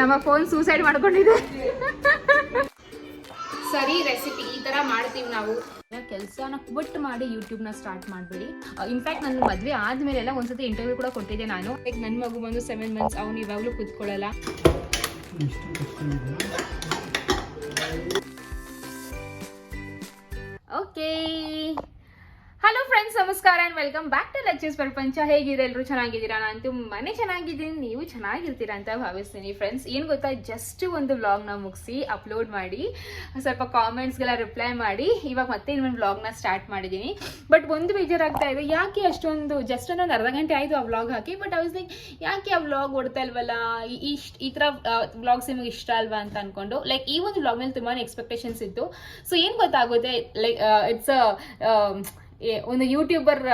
ನಮ್ಮ phone suicide ಮಾಡ್ಕೊಂಡಿದೆ. ಸರಿ ರೆಸಿಪಿ ಈ ತರ ಮಾಡ್ತೀವಿ ನಾವು. ಕೆಲಸನ ಕ್ವಿಟ್ ಮಾಡಿ ಯೂಟ್ಯೂಬ್ನ ಸ್ಟಾರ್ಟ್ ಮಾಡಬೇಡಿ. ಇನ್ಫ್ಯಾಕ್ಟ್ ನನ್ನ ಮದುವೆ ಆದ್ಮೇಲೆ ಎಲ್ಲ ಒಂದ್ಸತಿ ಇಂಟರ್ವ್ಯೂ ಕೂಡ ಕೊಟ್ಟಿದ್ದೆ ನಾನು. ಲೈಕ್ ನನ್ನ ಮಗು ಬಂದು ಸೆವೆನ್ ಮಂತ್ಸ್ ಅವ್ನು ಇವಾಗಲೂ ಕೂತ್ಕೊಳ್ಳಲ್ಲ. ಓಕೆ ಹಲೋ ಫ್ರೆಂಡ್ಸ್ ನಮಸ್ಕಾರ ಆ್ಯಂಡ್ ವೆಲ್ಕಮ್ ಬ್ಯಾಕ್ ಟು ಲಚ್ಚಸ್ ಪ್ರಪಂಚ ಹೇಗಿದೆ ಎಲ್ಲರೂ ಚೆನ್ನಾಗಿದ್ದೀರಾ? ನಾನು ತುಂಬಾನೇ ಚೆನ್ನಾಗಿದ್ದೀನಿ. ನೀವು ಚೆನ್ನಾಗಿರ್ತೀರಾ ಅಂತ ಭಾವಿಸ್ತೀನಿ ಫ್ರೆಂಡ್ಸ್ ಏನು ಗೊತ್ತಾ? ಜಸ್ಟ್ ಒಂದು ವ್ಲಾಗ್ನ ಮುಗಿಸಿ ಅಪ್ಲೋಡ್ ಮಾಡಿ, ಸ್ವಲ್ಪ ಕಾಮೆಂಟ್ಸ್ಗೆಲ್ಲ ರಿಪ್ಲೈ ಮಾಡಿ. ಇವಾಗ ಮತ್ತೆ ಇನ್ನೊಂದು ವ್ಲಾಗ್ನ ಸ್ಟಾರ್ಟ್ ಮಾಡಿದ್ದೀನಿ. ಬಟ್ ಒಂದು ಬೇಜಾರಾಗ್ತಾ ಇದೆ. ಯಾಕೆ ಅಷ್ಟೊಂದು ಜಸ್ಟ್ ಒಂದು ಅರ್ಧ ಗಂಟೆ ಆಯಿತು ಆ ವ್ಲಾಗ್ ಹಾಕಿ ಬಟ್ ಐ ಲೈಕ್ ಯಾಕೆ ಆ ವ್ಲಾಗ್ ಓಡ್ತಾ ಇಲ್ವಲ್ಲ? ಇಷ್ಟು, ಈ ಥರ ವ್ಲಾಗ್ಸ್ ನಿಮಗೆ ಇಷ್ಟ ಅಲ್ವಾ ಅಂತ ಅಂದ್ಕೊಂಡು ಲೈಕ್ ಈ ಒಂದು ವ್ಲಾಗ್ ಮೇಲೆ ತುಂಬಾ ಎಕ್ಸ್ಪೆಕ್ಟೇಷನ್ಸ್ ಇತ್ತು. ಸೊ ಏನು ಗೊತ್ತಾಗುತ್ತೆ? ಲೈಕ್ ಇಟ್ಸ್ ಒಂದು ಯೂಟ್ಯೂಬರ್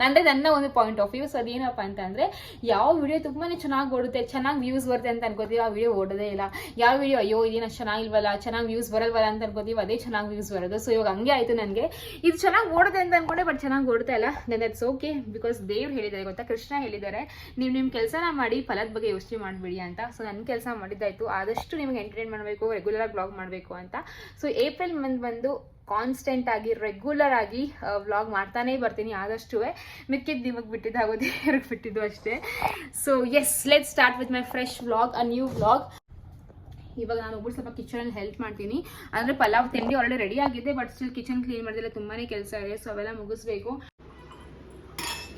ನಂದೇ ನನ್ನ ಒಂದು ಪಾಯಿಂಟ್ ಆಫ್ ವ್ಯೂಸ್ ಅದೇನಪ್ಪ ಅಂತ ಅಂದರೆ, ಯಾವ ವಿಡಿಯೋ ತುಂಬಾ ಚೆನ್ನಾಗಿ ಓಡುತ್ತೆ, ಚೆನ್ನಾಗಿ ವ್ಯೂಸ್ ಬರುತ್ತೆ ಅಂತ ಅನ್ಕೋತೀವಿ. ಆ ವಿಡಿಯೋ ಓಡೋದೇ ಇಲ್ಲ. ಯಾವ ವಿಡಿಯೋ ಅಯ್ಯೋ, ಇದೇನು ಚೆನ್ನಾಗಿಲ್ವಲ್ಲ, ಚೆನ್ನಾಗಿ ವ್ಯೂಸ್ ಬರಲ್ವಲ್ಲ ಅಂತ ಅನ್ಕೋತೀವಿ. ಅದೇ ಚೆನ್ನಾಗಿ ವ್ಯೂಸ್ ಬರೋದು. ಸೊ ಇವಾಗ ಹಂಗೆ ಆಯಿತು ನನಗೆ. ಇದು ಚೆನ್ನಾಗಿ ಓಡುತ್ತೆ ಅಂತ ಅನ್ಕೊಂಡೆ ಬಟ್ ಚೆನ್ನಾಗಿ ಓಡ್ತಾ ಇಲ್ಲ. ದೆನ್ ದಟ್ಸ್ ಓಕೆ ಬಿಕಾಸ್ ದೇವ್ರು ಹೇಳಿದ್ದಾರೆ ಗೊತ್ತಾ? ಕೃಷ್ಣ ಹೇಳಿದ್ದಾರೆ, ನೀವು ನಿಮ್ಮ ಕೆಲಸನ ಮಾಡಿ ಫಲದ ಬಗ್ಗೆ ಯೋಚನೆ ಮಾಡಬೇಡಿ ಅಂತ. ಸೊ ನನ್ನ ಕೆಲಸ ಮಾಡಿದ್ದಾಯಿತು. ಆದಷ್ಟು ನಿಮಗೆ ಎಂಟರ್ಟೈನ್ ಮಾಡಬೇಕು ರೆಗ್ಯುಲರಾಗಿ ಬ್ಲಾಗ್ ಮಾಡಬೇಕು ಅಂತ. ಸೊ ಏಪ್ರಿಲ್ ಮಂತ್ ಬಂದು ಕಾನ್ಸ್ಟೆಂಟ್ ಆಗಿ ರೆಗ್ಯುಲರ್ ಆಗಿ ವ್ಲಾಗ್ ಮಾಡ್ತಾನೇ ಬರ್ತೀನಿ. ಆದಷ್ಟು ಮಿಕ್ಕಿದ್ದು ನಿಮಗೆ ಬಿಟ್ಟಿದ್ದು ದೇವ್ರಿಗೆ ಬಿಟ್ಟಿದ್ದು ಅಷ್ಟೇ. So yes let start with my fresh vlog a new vlog ಇವಾಗ ನಾನು ಒಬ್ಬರು ಸ್ವಲ್ಪ ಕಿಚನಲ್ಲಿ ಹೆಲ್ಪ್ ಮಾಡ್ತೀನಿ. ಅಂದರೆ ಪಲಾವ್ ತಿಂಡಿ ಆಲ್ರೆಡಿ ರೆಡಿ ಆಗಿದೆ ಬಟ್ ಸ್ಟಿಲ್ ಕಿಚನ್ ಕ್ಲೀನ್ ಮಾಡಿದ್ರೆ ತುಂಬಾ ಕೆಲಸ ಇದೆ ಸೊ ಅವೆಲ್ಲ ಮುಗಿಸ್ಬೇಕು.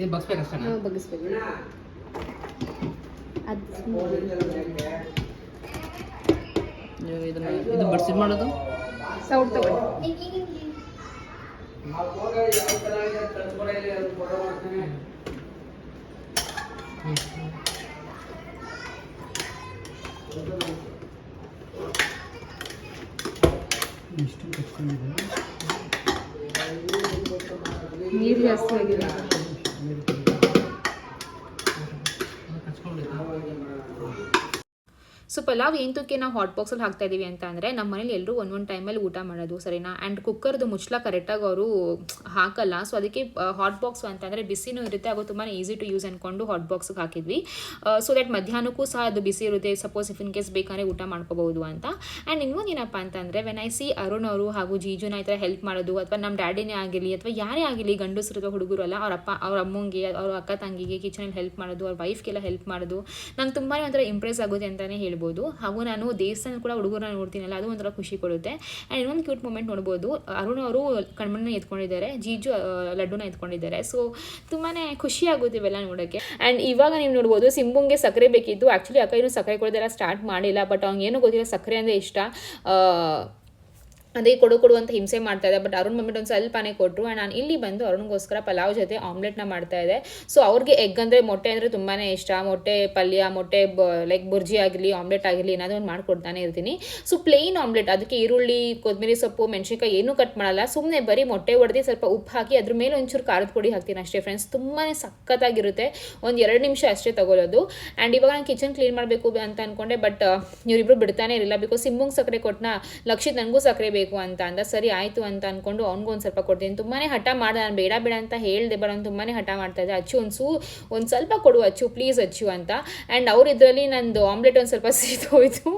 ಇದು ಬಡ್ಸಿದ್ ಬಗ್ಗಿಸ್ಬೇಕು ಮಾಡೋದು? ಸೌಟ್ ತಗೊಳ್ಳಿ ನೀರು ಜಾಸ್ತಿ ಆಗಿದೆ ಪಲಾವ್ ಏಂತಕ್ಕೆ ನಾವು ಹಾಟ್ ಬಾಕ್ಸಲ್ಲಿ ಹಾಕ್ತಾ ಇದೀವಿ ಅಂತ ಅಂದರೆ ನಮ್ಮ ಮನೇಲಿ ಎಲ್ಲರೂ ಒಂದೊಂದು ಟೈಮಲ್ಲಿ ಊಟ ಮಾಡೋದು, ಸರಿನಾ? ಆ್ಯಂಡ್ ಕುಕ್ಕರ್ದು ಮುಚ್ಚಲ ಕರೆಕ್ಟಾಗಿ ಅವರು ಹಾಕಲ್ಲ. ಸೊ ಅದಕ್ಕೆ ಹಾಟ್ ಬಾಕ್ಸ್ ಅಂತಂದರೆ ಬಿಸಿನೂ ಇರುತ್ತೆ, ಹಾಗೂ ತುಂಬಾ ಈಸಿ ಟು ಯೂಸ್ ಅಂದ್ಕೊಂಡು ಹಾಟ್ ಬಾಕ್ಸ್ಗೆ ಹಾಕಿದ್ವಿ. ಸೊ ದಟ್ ಮಧ್ಯಾಹ್ನಕ್ಕೂ ಸಹ ಅದು ಬಿಸಿ ಇರುತ್ತೆ. ಸಪೋಸ್ ಇಫ್ ಇನ್ ಕೇಸ್ ಬೇಕಾದ್ರೆ ಊಟ ಮಾಡ್ಕೋಬಹುದು ಅಂತ. ಆ್ಯಂಡ್ ಇನ್ನೊಂದು ಏನಪ್ಪ ಅಂತಂದರೆ ವೆನ್ ಐ ಸಿ ಅರುಣ್ ಅವರು ಹಾಗೂ ಜೀಜುನ ಈ ಥರ ಹೆಲ್ಪ್ ಮಾಡೋದು, ಅಥವಾ ನಮ್ಮ ಡ್ಯಾಡಿನೇ ಆಗಿರಲಿ, ಅಥವಾ ಯಾರೇ ಆಗಿರಲಿ ಗಂಡಸರು ಹುಡುಗರು ಅಲ್ಲ, ಅವ್ರ ಅಪ್ಪ, ಅವ್ರ ಅಮ್ಮಂಗೆ, ಅವ್ರ ಅಕ್ಕ ತಂಗಿಗೆ ಕಿಚನಲ್ಲಿ ಹೆಲ್ಪ್ ಮಾಡೋದು, ಅವ್ರ ವೈಫ್ಗೆಲ್ಲ ಹೆಲ್ಪ್ ಮಾಡೋದು, ನಂಗೆ ತುಂಬಾ ಒಂಥರ ಇಂಪ್ರೆಸ್ ಆಗುತ್ತೆ ಅಂತಲೇ ಹೇಳ್ಬೋದು. ಹಾಗೂ ನಾನು ದೇವಸ್ಥಾನ ಕೂಡ ಹುಡುಗರನ್ನ ನೋಡ್ತೀನಲ್ಲ, ಅದು ಒಂಥರ ಖುಷಿ ಕೊಡುತ್ತೆ. ಆ್ಯಂಡ್ ಇನ್ನೊಂದು ಕ್ಯೂಟ್ ಮೂಮೆಂಟ್ ನೋಡ್ಬೋದು, ಅರುಣ್ ಅವರು ಕಣ್ಮಣ್ಣ ಎತ್ಕೊಂಡಿದ್ದಾರೆ, ಜೀಜು ಲಡ್ಡುನ ಎತ್ಕೊಂಡಿದ್ದಾರೆ. ಸೊ ತುಂಬಾ ಖುಷಿ ಆಗುತ್ತೆ ಇವೆಲ್ಲ ನೋಡೋಕ್ಕೆ. ಆ್ಯಂಡ್ ಇವಾಗ ನೀವು ನೋಡ್ಬೋದು, ಸಿಂಬುಂಗೆ ಸಕ್ಕರೆ ಬೇಕಿತ್ತು. ಆ್ಯಕ್ಚುಲಿ ಅಕ್ಕ ಇನ್ನೂ ಸಕ್ಕರೆ ಕೊಡೋದೆಲ್ಲ ಸ್ಟಾರ್ಟ್ ಮಾಡಿಲ್ಲ, ಬಟ್ ಅವ್ನಿಗೆ ಏನೂ ಗೊತ್ತಿಲ್ಲ, ಸಕ್ಕರೆ ಅಂದರೆ ಇಷ್ಟ. ಅದೇ ಕೊಡು ಕೊಡು ಅಂತ ಹಿಂಸೆ ಮಾಡ್ತಾ ಇದೆ. ಬಟ್ ಅರುಣ್ ಮಮ್ಮಿಟ್ ಒಂದು ಸ್ವಲ್ಪನೇ ಕೊಟ್ಟರು ಆ್ಯಂಡ್ ನಾನು ಇಲ್ಲಿ ಬಂದು ಅರುಣ್ಗೋಸ್ಕರ ಪಲಾವ್ ಜೊತೆ ಆಮ್ಲೆಟ್ನ ಮಾಡ್ತಾ ಇದೆ. ಸೊ ಅವ್ರಿಗೆ ಎಗ್ ಅಂದರೆ ಮೊಟ್ಟೆ ಅಂದರೆ ತುಂಬಾ ಇಷ್ಟ. ಮೊಟ್ಟೆ ಪಲ್ಯ, ಮೊಟ್ಟೆ ಬ ಲೈಕ್ ಬುರ್ಜಿ ಆಗಲಿ ಆಮ್ಲೆಟ್ ಆಗಿರಲಿ, ಏನಾದರೂ ಒಂದು ಮಾಡಿಕೊಡ್ತಾನೆ ಇರ್ತೀನಿ. ಸೊ ಪ್ಲೇನ್ ಆಮ್ಲೆಟ್ ಅದಕ್ಕೆ ಈರುಳ್ಳಿ ಕೊತ್ತಂಬರಿ ಸೊಪ್ಪು, ಮೆಣಸಿನ್ಕಾಯಿ ಏನೂ ಕಟ್ ಮಾಡಲ್ಲ. ಸುಮ್ಮನೆ ಬರೀ ಮೊಟ್ಟೆ ಹೊಡೆದು ಸ್ವಲ್ಪ ಉಪ್ಪು ಹಾಕಿ ಅದ್ರ ಮೇಲೆ ಒಂಚೂರು ಖಾರದ ಪುಡಿ ಹಾಕ್ತೀನಿ ಅಷ್ಟೇ ಫ್ರೆಂಡ್ಸ್ ತುಂಬಾ ಸಖತ್ತಾಗಿರುತ್ತೆ. ಒಂದು ಎರಡು ನಿಮಿಷ ಅಷ್ಟೇ ತಗೊಳ್ಳೋದು. ಆ್ಯಂಡ್ ಇವಾಗ ನಾನು ಕಿಚನ್ ಕ್ಲೀನ್ ಮಾಡಬೇಕು ಅಂತ ಅಂದ್ಕೊಂಡೆ ಬಟ್ ಇವರಿಬ್ರು ಬಿಡ್ತಾನೆ ಇರಲಿಲ್ಲ. ಬಿಕಾಸ್ ಸಿಂಬುಂಗ್ ಸಕ್ಕರೆ ಕೊಟ್ಟನ ಲಕ್ಷಿತ್ ನನಗೂ ಸಕ್ಕರೆ ಬೇಕು. ಅಂತ ಅಂದ. ಸರಿ, ಆಯಿತು ಅಂತ ಅಂದ್ಕೊಂಡು ಅವ್ನಿಗೂ ಒಂದು ಸ್ವಲ್ಪ ಕೊಡ್ತೀನಿ. ತುಂಬಾ ಹಠ ಮಾಡ್ದೆ, ನಾನು ಬೇಡ ಬೇಡ ಅಂತ ಹೇಳಿದೆ ತುಂಬಾನೇ ತುಂಬಾ ಹಠ ಮಾಡ್ತಾ ಇದ್ದೆ. ಅಚ್ಚು, ಒಂದು ಸೂ, ಒಂದು ಸ್ವಲ್ಪ ಕೊಡು ಅಚ್ಚು ಪ್ಲೀಸ್ ಅಚ್ಚು ಅಂತ. ಆ್ಯಂಡ್ ಅವ್ರ ಇದರಲ್ಲಿ ನಂದು ಆಮ್ಲೆಟ್ ಒಂದು ಸ್ವಲ್ಪ ಹೋಯಿತು.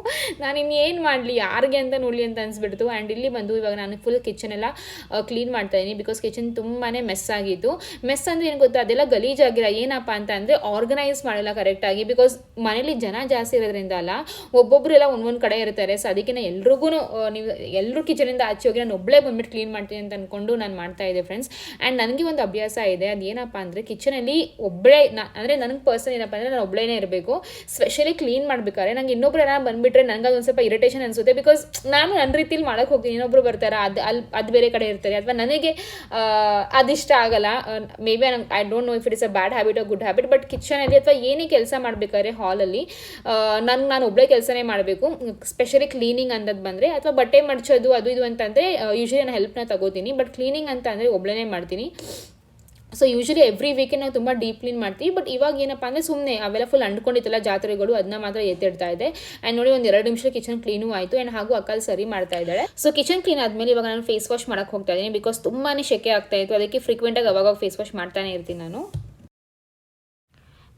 ನಾನು ಇನ್ನೇನು ಮಾಡಲಿ, ಯಾರಿಗೆ ಅಂತ ನೋಡಲಿ ಅಂತ ಅನ್ಸ್ಬಿಡ್ತು. ಆ್ಯಂಡ್ ಇಲ್ಲಿ ಬಂದು ಇವಾಗ ನಾನು ಫುಲ್ ಕಿಚನ್ ಎಲ್ಲ ಕ್ಲೀನ್ ಮಾಡ್ತಾ ಇದ್ದೀನಿ ಬಿಕಾಸ್ ಕಿಚನ್ ತುಂಬಾ ಮೆಸ್ ಆಗಿತ್ತು ಮೆಸ್ ಅಂದರೆ ಏನು ಗೊತ್ತಾ? ಅದೆಲ್ಲ ಗಲೀಜಾಗಿಲ್ಲ ಏನಪ್ಪ ಅಂತ ಅಂದರೆ ಆರ್ಗನೈಸ್ ಮಾಡಲ್ಲ ಕರೆಕ್ಟಾಗಿ ಬಿಕಾಸ್ ಮನೇಲಿ ಜನ ಜಾಸ್ತಿ ಇರೋದ್ರಿಂದ ಅಲ್ಲ ಒಬ್ಬೊಬ್ರು ಎಲ್ಲ ಒಂದೊಂದು ಕಡೆ ಇರ್ತಾರೆ. ಸೊ ಅದಕ್ಕಿಂತ ಎಲ್ರಿಗೂ ನೀವು ಎಲ್ಲರೂ ಕಿಚನಿಂದ ಆಚೆ ಹೋಗಿ ನಾನು ಒಬ್ಬಳೇ ಬಂದ್ಬಿಟ್ಟು ಕ್ಲೀನ್ ಮಾಡ್ತೀನಿ ಅಂತ ಅಂದ್ಕೊಂಡು ನಾನು ಮಾಡ್ತಾ ಇದ್ದೆ ಫ್ರೆಂಡ್ಸ್ ಆ್ಯಂಡ್ ನನಗೆ ಒಂದು ಅಭ್ಯಾಸ ಇದೆ. ಅದೇನಪ್ಪ ಅಂದರೆ ಕಿಚನಲ್ಲಿ ಒಬ್ಬಳೇ ನಾ ಅಂದರೆ ನನಗೆ ಪರ್ಸನ್ ಏನಪ್ಪ ಅಂದರೆ ನಾನು ಒಬ್ಬಳೇ ಇರಬೇಕು. ಸ್ಪೆಷಲಿ ಕ್ಲೀನ್ ಮಾಡ್ಬೇಕಾದ್ರೆ ನಂಗೆ ಇನ್ನೊಬ್ರು ಏನಾರು ಬಂದುಬಿಟ್ರೆ ನನಗೆ ಅದೊಂದು ಸ್ವಲ್ಪ ಇರಿಟೇಷನ್ ಅನಿಸುತ್ತೆ ಬಿಕಾಸ್ ನಾನು ನನ್ನ ರೀತಿಲಿ ಮಾಡೋಕ್ಕೆ ಹೋಗ್ತೀನಿ. ಇನ್ನೊಬ್ರು ಬರ್ತಾರೆ, ಅದು ಅಲ್ಲಿ ಅದು ಬೇರೆ ಕಡೆ ಇರ್ತಾರೆ. ಅಥವಾ ನನಗೆ ಅದಿಷ್ಟ ಆಗಲ್ಲ. ಮೇ ಬಿ ನಂಗೆ I don't know if it is a bad habit a good habit but ಕಿಚನಲ್ಲಿ ಅಥವಾ ಏನೇ ಕೆಲಸ ಮಾಡಬೇಕಾದ್ರೆ ಹಾಲಲ್ಲಿ ನನಗೆ ನಾನು ಒಬ್ಬಳೇ ಕೆಲಸನೇ ಮಾಡಬೇಕು. ಸ್ಪೆಷಲಿ ಕ್ಲೀನಿಂಗ್ ಅನ್ನೋದು ಬಂದರೆ, ಅಥವಾ ಬಟ್ಟೆ ಮಡ್ಚೋದು ಅದು ಇದು ಅಂತಂದರೆ ಯೂಶಲಿ ನಾನು ಹೆಲ್ಪ್ನ ತಗೋತೀನಿ ಬಟ್ ಕ್ಲೀನಿಂಗ್ ಅಂತ ಅಂದರೆ ಒಬ್ಬಳೇ ಮಾಡ್ತೀನಿ. ಸೊ ಯೂಶಲಿ ಎವ್ರಿ ವೀಕೆಂಡ್ ನಾವು ತುಂಬ ಡೀಪ್ ಕ್ಲೀನ್ ಮಾಡ್ತೀವಿ ಬಟ್ ಇವಾಗ ಏನಪ್ಪ ಅಂದರೆ ಸುಮ್ಮನೆ ಅವೆಲ್ಲ ಫುಲ್ ಅಂಡ್ಕೊಂಡಿತ್ತಲ್ಲ ಜಾತ್ರೆಗಳು ಅದನ್ನ ಮಾತ್ರ ಎತ್ತಿಡ್ತಾ ಇದೆ. ಆ್ಯಂಡ್ ನೋಡಿ ಒಂದು ಎರಡು ನಿಮಿಷ ಕಿಚನ್ ಕ್ಲೀನು ಆಯಿತು ಆ್ಯಂಡ್ ಹಾಗೂ ಅಕ್ಕಲ್ ಸರಿ ಮಾಡ್ತಾ ಇದ್ದಾಳೆ. ಸೊ ಕಿಚನ್ ಕ್ಲೀನ್ ಆದಮೇಲೆ ಇವಾಗ ನಾನು ಫೇಸ್ ವಾಶ್ ಮಾಡೋಕ್ಕೆ ಹೋಗ್ತಾ ಇದ್ದೀನಿ ಬಿಕಾಸ್ ತುಂಬಾ ಶೆಕೆ ಆಗ್ತಾ ಇತ್ತು, ಅದಕ್ಕೆ ಫ್ರೀಕ್ವೆಂಟಾಗಿ ಅವಾಗ ಫೇಸ್ ವಾಶ್ ಮಾಡ್ತಾನೆ ಇರ್ತೀನಿ ನಾನು.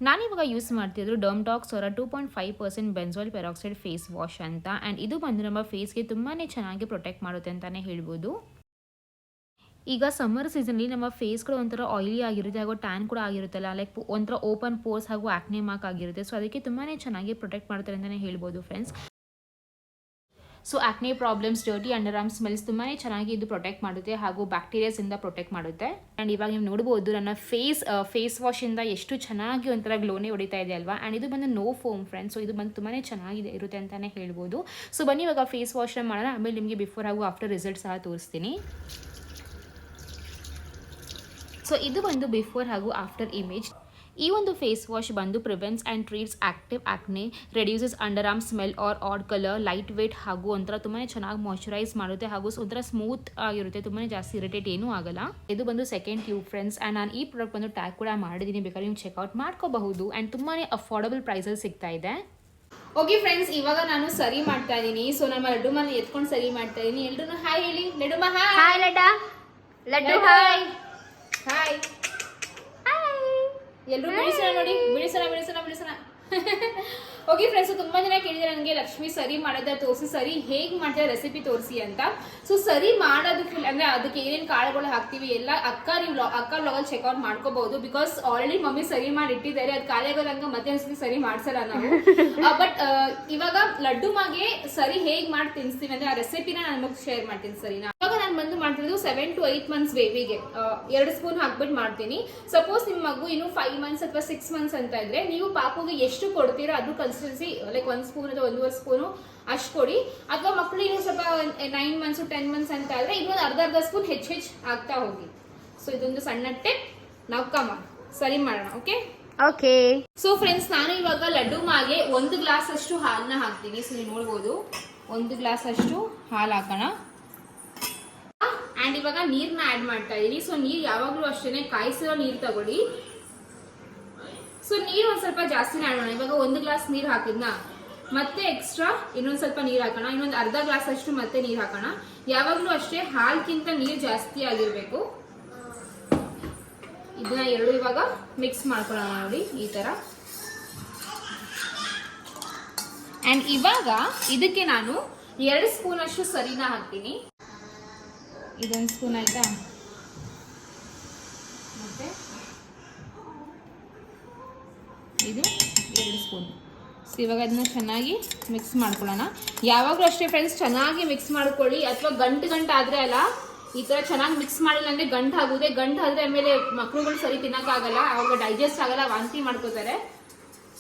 ನಾನಿವಾಗ ಯೂಸ್ ಮಾಡ್ತಿದ್ರು ಡರ್ಮ್ಟಾಕ್ಸ್ ಅವರ two point five percent benzoyl peroxide face wash ಅಂತ. ಆ್ಯಂಡ್ ಇದು ಬಂದು ನಮ್ಮ ಫೇಸ್ಗೆ ತುಂಬಾ ಚೆನ್ನಾಗಿ ಪ್ರೊಟೆಕ್ಟ್ ಮಾಡುತ್ತೆ ಅಂತಲೇ ಹೇಳ್ಬೋದು. ಈಗ ಸಮ್ಮರ್ ಸೀಸನಲ್ಲಿ ನಮ್ಮ ಫೇಸ್ಗಳು ಒಂಥರ ಆಯಿಲಿ ಆಗಿರುತ್ತೆ, ಹಾಗೂ ಟ್ಯಾನ್ ಕೂಡ ಆಗಿರುತ್ತಲ್ಲ ಲೈಕ್ ಒಂಥರ ಓಪನ್ ಪೋರ್ಸ್ ಹಾಗೂ ಆಕ್ನೆ ಮಾರ್ಕ್ ಆಗಿರುತ್ತೆ. ಸೊ ಅದಕ್ಕೆ ತುಂಬಾ ಚೆನ್ನಾಗಿ ಪ್ರೊಟೆಕ್ಟ್ ಮಾಡ್ತಾರೆ ಅಂತಲೇ ಹೇಳ್ಬೋದು friends so acne problems dirty under arm smells ತುಂಬಾ ಚೆನ್ನಾಗಿ ಇದು ಪ್ರೊಟೆಕ್ಟ್ ಮಾಡುತ್ತೆ ಹಾಗೂ ಬ್ಯಾಕ್ಟೀರಿಯಾಸಿಂದ ಪ್ರೊಟೆಕ್ಟ್ ಮಾಡುತ್ತೆ. ಆ್ಯಂಡ್ ಇವಾಗ ನೀವು ನೋಡ್ಬೋದು ನನ್ನ ಫೇಸ್ ಫೇಸ್ ವಾಶಿಂದ ಎಷ್ಟು ಚೆನ್ನಾಗಿ ಒಂಥರ ಗ್ಲೋನೇ ಹೊಡಿತಾ ಇದೆ ಅಲ್ವಾ? ಆ್ಯಂಡ್ ಇದು ಬಂದು ನೋ ಫೋಮ್ ಫ್ರೆಂಡ್ಸ್ ಸೊ ಇದು ಬಂದು ತುಂಬಾ ಚೆನ್ನಾಗಿದೆ ಇರುತ್ತೆ ಅಂತಲೇ ಹೇಳ್ಬೋದು. ಸೊ ಬನ್ನಿ ಇವಾಗ ಫೇಸ್ ವಾಶ್ ಮಾಡೋಣ. ಆಮೇಲೆ ನಿಮಗೆ ಬಿಫೋರ್ ಹಾಗೂ ಆಫ್ಟರ್ ರಿಸಲ್ಟ್ ಸಹ ತೋರಿಸ್ತೀನಿ. ಸೊ ಇದು ಬಂದು ಬಿಫೋರ್ ಹಾಗೂ ಆಫ್ಟರ್ ಇಮೇಜ್ ಈ ಒಂದು ಫೇಸ್ ವಾಶ್ ಬಂದು prevents and treats active acne reduces under arm smell or add colour lightweight ಹಾಗೂ ಒಂಥರ ತುಂಬಾ ಚೆನ್ನಾಗಿ ಮಾಯಶ್ಚರೈಸ್ ಮಾಡುತ್ತೆ ಹಾಗೂ ಒಂಥರ ಸ್ಮೂತ್ ಆಗಿರುತ್ತೆ ತುಂಬಾ ಜಾಸ್ತಿ ಇರಿಟೇಟ್ ಏನೂ ಆಗಲ್ಲ. ಇದು ಬಂದು ಸೆಕೆಂಡ್ ಟ್ಯೂಬ್ ಫ್ರೆಂಡ್ಸ್ ಆ್ಯಂಡ್ ನಾನು ಈ ಪ್ರಾಡಕ್ಟ್ ಬಂದು ಟ್ಯಾಗ್ ಕೂಡ ಮಾಡಿದ್ದೀನಿ ಬೇಕಾದ್ರೆ ನೀವು ಚೆಕ್ಔಟ್ ಮಾಡ್ಕೋಬಹುದು ಆ್ಯಂಡ್ ತುಂಬಾ ಅಫೋರ್ಡಬಲ್ ಪ್ರೈಸಲ್ಲಿ ಸಿಗ್ತಾ ಇದೆ. ಓಕೆ ಫ್ರೆಂಡ್ಸ್ ಇವಾಗ ನಾನು ಸರಿ ಮಾಡ್ತಾ ಇದ್ದೀನಿ ಸೊ ನಮ್ಮ ಲಡ್ಡು ಮನೆ ಎತ್ಕೊಂಡು ಸರಿ ಮಾಡ್ತಾ ಇದ್ದೀನಿ ಎಲ್ರು ಹಾಯ್ ಹೇಳಿ. Laddu hi Laddu. Hi hi ಎಲ್ಲರೂ ಬಿಡಿಸೋಣ ನೋಡಿ ಬಿಡಿಸೋಣ ಬಿಡಿಸೋಣ ಬಿಡಿಸೋಣ ಓಕೆ ಫ್ರೆಂಡ್ಸ್ ತುಂಬಾ ಜನ ಕೇಳಿದ್ರೆ ನನಗೆ ಲಕ್ಷ್ಮಿ ಸರಿ ಮಾಡೋದ ತೋರಿಸಿ ಸರಿ ಹೇಗೆ ಮಾಡ್ತಾರೆ ರೆಸಿಪಿ ತೋರಿಸಿ ಅಂತ. ಸೊ ಸರಿ ಮಾಡೋದಕ್ಕೆ ಅಂದ್ರೆ ಅದಕ್ಕೆ ಏನೇನು ಕಾಳುಗಳು ಹಾಕ್ತೀವಿ ಎಲ್ಲ ಅಕ್ಕ ನೀವು ಅಕ್ಕ ಬ್ಲಾಗಲ್ಲಿ ಚೆಕ್ಔಟ್ ಮಾಡ್ಕೋಬಹುದು ಬಿಕಾಸ್ ಆಲ್ರೆಡಿ ಮಮ್ಮಿ ಸರಿ ಮಾಡಿ ಇಟ್ಟಿದ್ದಾರೆ ಅದು ಖಾಲಿ ಆಗೋದಂಗ ಮತ್ತೆ ಒಂದ್ಸತಿ ಸರಿ ಮಾಡ್ಸಲ್ಲ ನಾವು. ಬಟ್ ಇವಾಗ ಲಡ್ಡು ಮಾಗೆ ಸರಿ ಹೇಗ್ ಮಾಡಿ ತಿನ್ಸ್ತೀವಿ ಅಂದ್ರೆ ಆ ರೆಸಿಪಿನ ನಾನು ಶೇರ್ ಮಾಡ್ತೀನಿ ಸರಿನಾ? ನಾನು ಬಂದು ಮಾಡ್ತಿರೋದು ಸೆವೆನ್ ಟು ಏಟ್ ಮಂತ್ಸ್ ಬೇಬಿಗೆ ಎರಡು ಸ್ಪೂನ್ ಹಾಕ್ಬಿಟ್ಟು ಮಾಡ್ತೀನಿ. ಸಪೋಸ್ ನಿಮ್ಮ ಮಗು ಇನ್ನು ಫೈವ್ ಮಂತ್ಸ್ ಅಥವಾ ಸಿಕ್ಸ್ ಮಂತ್ಸ್ ಅಂತ ಇದ್ರೆ ನೀವು ಪಾಪುಗೆ ಎಷ್ಟು ಕೊಡ್ತೀರೋ ಅದು ಕನ್ಸಿಸ್ಟೆನ್ಸಿ ಲೈಕ್ ಒಂದ್ ಸ್ಪೂನ್ ಅಥವಾ ಒಂದೂವರೆ ಸ್ಪೂನು ಅಷ್ಟು ಕೊಡಿ. ಅಥವಾ ಮಕ್ಕಳು ಇನ್ನು ಸ್ವಲ್ಪ ನೈನ್ ಮಂತ್ಸ್ ಟೆನ್ ಮಂತ್ಸ್ ಅಂತ ಇದ್ರೆ ಇನ್ನೊಂದು ಅರ್ಧ ಅರ್ಧ ಸ್ಪೂನ್ ಹೆಚ್ಚು ಹೆಚ್ಚು ಹಾಕ್ತಾ ಹೋಗಿ. ಸೊ ಇದೊಂದು ಸಣ್ಣ ಟಿಪ್ ನಾವು ಕಮ ಸರಿ ಮಾಡೋಣ ಓಕೆ ಓಕೆ ಸೊ ಫ್ರೆಂಡ್ಸ್ ನಾನು ಇವಾಗ ಲಡ್ಡು ಮಾಗೆ ಒಂದು ಗ್ಲಾಸ್ ಅಷ್ಟು ಹಾಲನ್ನ ಹಾಕ್ತೀನಿ. ಸೊ ನೀವು ನೋಡ್ಬೋದು. ಒಂದು ಗ್ಲಾಸ್ ಅಷ್ಟು ಹಾಲು ಹಾಕೋಣ. ಆ್ಯಂಡ್ ಇವಾಗ ನೀರನ್ನ ಆ್ಯಡ್ ಮಾಡ್ತಾ ಇದ್ದೀನಿ ಸೊ ನೀರು ಯಾವಾಗಲೂ ಅಷ್ಟೇ ಕಾಯಿಸಿರೋ ನೀರು ತಗೊಳ್ಳಿ. ಸೊ ನೀರು ಒಂದು ಸ್ವಲ್ಪ ಜಾಸ್ತಿನೇ ಆ್ಯಡ್ ಮಾಡೋಣ. ಇವಾಗ ಒಂದು ಗ್ಲಾಸ್ ನೀರು ಹಾಕಿದ್ನ? ಮತ್ತೆ ಎಕ್ಸ್ಟ್ರಾ ಇನ್ನೊಂದು ಸ್ವಲ್ಪ ನೀರು ಹಾಕೋಣ. ಇನ್ನೊಂದು ಅರ್ಧ ಗ್ಲಾಸ್ ಅಷ್ಟು ಮತ್ತೆ ನೀರು ಹಾಕೋಣ. ಯಾವಾಗಲೂ ಅಷ್ಟೇ ಹಾಲ್ಗಿಂತ ನೀರು ಜಾಸ್ತಿ ಆಗಿರಬೇಕು. ಇದನ್ನ ಎರಡು ಇವಾಗ ಮಿಕ್ಸ್ ಮಾಡ್ಕೊಳ್ಳೋಣ ನೋಡಿ ಈ ಥರ ಆ್ಯಂಡ್ ಇವಾಗ ಇದಕ್ಕೆ ನಾನು ಎರಡು ಸ್ಪೂನಷ್ಟು ಸರಿನ ಹಾಕ್ತೀನಿ. ಇದೊಂದು ಸ್ಪೂನ್ ಆಯಿತಾ? ಮತ್ತೆ? ಇದು ಎರಡು ಸ್ಪೂನ್. ಸೊ ಇವಾಗ ಅದನ್ನ ಚೆನ್ನಾಗಿ ಮಿಕ್ಸ್ ಮಾಡ್ಕೊಳ್ಳೋಣ. ಯಾವಾಗಲೂ ಅಷ್ಟೇ ಫ್ರೆಂಡ್ಸ್ ಚೆನ್ನಾಗಿ ಮಿಕ್ಸ್ ಮಾಡ್ಕೊಳ್ಳಿ. ಅಥವಾ ಗಂಟು ಗಂಟು ಆದರೆ ಅಲ್ಲ, ಈ ಥರ ಚೆನ್ನಾಗಿ ಮಿಕ್ಸ್ ಮಾಡಿಲ್ಲ ಅಂದರೆ ಗಂಟು ಆಗುತ್ತೆ ಗಂಟು ಆದರೆ ಆಮೇಲೆ ಮಕ್ಳುಗಳು ಸರಿ ತಿನ್ನೋಕ್ಕಾಗಲ್ಲ ಅವಾಗ ಡೈಜೆಸ್ಟ್ ಆಗಲ್ಲ, ವಾಂತಿ ಮಾಡ್ಕೋತಾರೆ.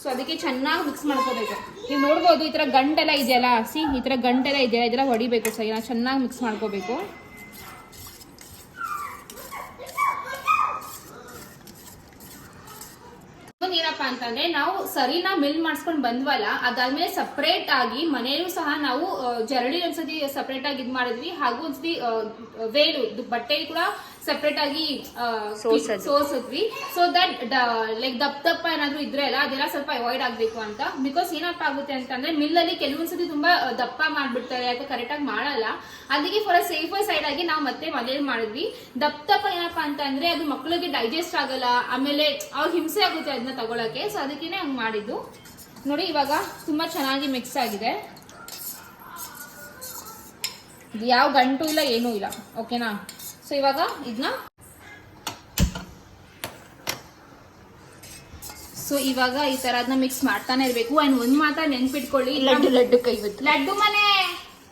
ಸೊ ಅದಕ್ಕೆ ಚೆನ್ನಾಗಿ ಮಿಕ್ಸ್ ಮಾಡ್ಕೋಬೇಕು. ನೀವು ನೋಡ್ಬೋದು ಈ ಥರ ಗಂಟೆಲ್ಲ ಇದೆಯಲ್ಲ ಸಿ ಈ ಥರ ಗಂಟೆಲ್ಲ ಇದೆಯಲ್ಲ ಇದೆಲ್ಲ ಹೊಡಿಬೇಕು ಸರಿ ಚೆನ್ನಾಗಿ ಮಿಕ್ಸ್ ಮಾಡ್ಕೋಬೇಕು ಇನ್ನೊಂದ್ ಏನಪ್ಪಾ ಅಂತಂದ್ರೆ ನಾವು ಸರಿನಾ ಮಿಲ್ ಮಾಡಿಸ್ಕೊಂಡು ಬಂದ್ವಲ್ಲ, ಅದಾದ್ಮೇಲೆ ಸಪ್ರೇಟ್ ಆಗಿ ಮನೆಯಲ್ಲೂ ಸಹ ನಾವು ಜರಡಿ ಒಂದ್ಸತಿ ಸಪ್ರೇಟ್ ಆಗಿ ಇದ್ ಮಾಡಿದ್ವಿ. ಹಾಗೂ ಒಂದ್ಸತಿ ವೇಲು ಬಟ್ಟೆ ಕೂಡ ಸಪರೇಟ್ ಆಗಿ. ಸೋಸಿದ್ವಿ. ಸೊ ದಟ್ ಲೈಕ್ ದಪ್ಪ ದಪ್ಪ ಏನಾದ್ರು ಇದ್ರೆ ಅಲ್ಲ ಅದೆಲ್ಲ ಸ್ವಲ್ಪ ಅವಾಯ್ಡ್ ಆಗ್ಬೇಕು ಅಂತ. ಬಿಕಾಸ್ ಏನಪ್ಪ ಆಗುತ್ತೆ ಅಂತಂದ್ರೆ ಮಿಲ್ ಅಲ್ಲಿ ಕೆಲವೊಂದ್ಸತಿ ತುಂಬಾ ದಪ್ಪ ಮಾಡ್ಬಿಡ್ತಾರೆ ಅಥವಾ ಕರೆಕ್ಟ್ ಆಗಿ ಮಾಡಲ್ಲ. ಅದಕ್ಕೆ ಫಾರ್ ಸೇಫರ್ ಸೈಡ್ ಆಗಿ ನಾವು ಮತ್ತೆ ಮನೇಲಿ ಮಾಡಿದ್ವಿ. ದಪ್ಪ ದಪ್ಪ ಏನಪ್ಪ ಅಂತಂದ್ರೆ ಅದು ಮಕ್ಕಳಿಗೆ ಡೈಜೆಸ್ಟ್ ಆಗಲ್ಲ ಆಮೇಲೆ ಅವ್ರ ಹಿಂಸೆ ಆಗುತ್ತೆ ಅದನ್ನ ತಗೊಳಕ್ಕೆ. ಸೊ ಅದಕ್ಕೇನೆ ಹಂಗ್ ಮಾಡಿದ್ದು. ನೋಡಿ ಇವಾಗ ತುಂಬಾ ಚೆನ್ನಾಗಿ ಮಿಕ್ಸ್ ಆಗಿದೆ. ಯಾವ ಗಂಟು ಇಲ್ಲ ಏನೂ ಇಲ್ಲ. ಓಕೆನಾ ಸೊ ಇವಾಗ ಇದನ್ನ ಸೊ ಇವಾಗ ಈ ತರ ಅದನ್ನ ಮಿಕ್ಸ್ ಮಾಡ್ತಾನೆ ಇರ್ಬೇಕು. ಅಂಡ್ ಒಂದ್ ಮಾತ್ರ ನೆನ್ಪಿಟ್ಕೊಳ್ಳಿ. ಲಡ್ಡು ಲಡ್ಡು ಕೈ ಬಿಟ್ಟು ಲಡ್ಡು ಮನೆ.